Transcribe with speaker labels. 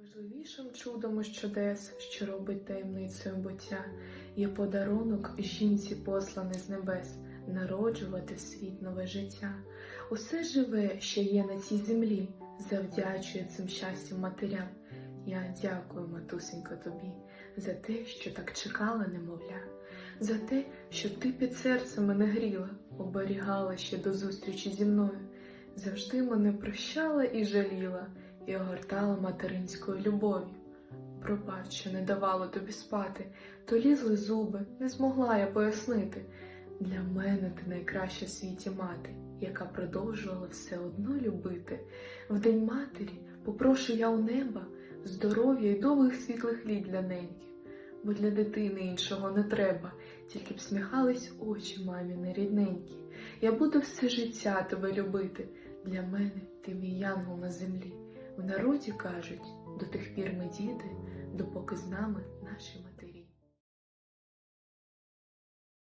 Speaker 1: Найважливішим чудом із чудес, що робить таємницею буття, є подарунок жінці посланий з небес, народжувати в світ нове життя. Усе живе, що є на цій землі, завдячує цим щастям матерям. Я дякую, матусенько, тобі, за те, що так чекала, немовля, за те, що ти під серцем мене гріла, оберігала ще до зустрічі зі мною, завжди мене прощала і жаліла і огортала материнською любов'ю. Пробач, що не давало тобі спати, то лізли зуби, не змогла я пояснити. Для мене ти найкраща в світі мати, яка продовжувала все одно любити. В день матері попрошу я у неба здоров'я й довгих світлих літ для неньки, бо для дитини іншого не треба, тільки б сміхались очі мамі рідненькі. Я буду все життя тебе любити. Для мене ти мій янгол на землі. В народі кажуть, до тих пір ми діти, допоки з нами наші матері.